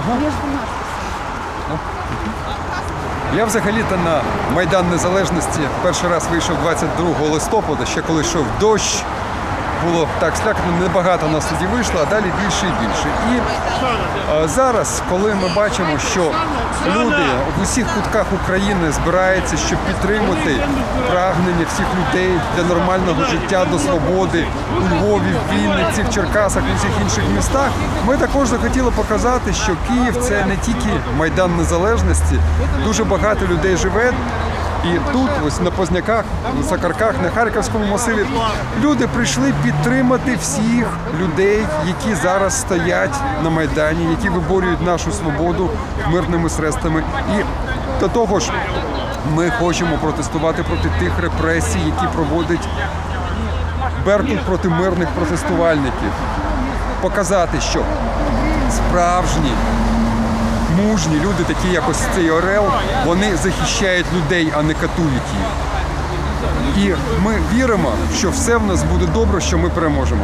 Ага. Я взагалі-то на Майдан Незалежності перший раз вийшов 22 листопада, ще коли йшов дощ. Було так слякано, небагато нас тоді вийшло, а далі більше і більше. І е, зараз, коли ми бачимо, що люди в усіх кутках України збираються, щоб підтримати прагнення всіх людей для нормального життя, до свободи у Львові, в Вінниці, в Черкасах, в усіх інших містах, ми також захотіли показати, що Київ це не тільки Майдан Незалежності, дуже багато людей живе. І тут, ось на Позняках, на Сакарках, на Харківському масиві, люди прийшли підтримати всіх людей, які зараз стоять на Майдані, які виборюють нашу свободу мирними средствами. І до того ж, ми хочемо протестувати проти тих репресій, які проводить Беркут проти мирних протестувальників. Показати, що справжні мужні люди, такі як ось цей Орел, вони захищають людей, а не катують їх. І ми віримо, що все в нас буде добре, що ми переможемо.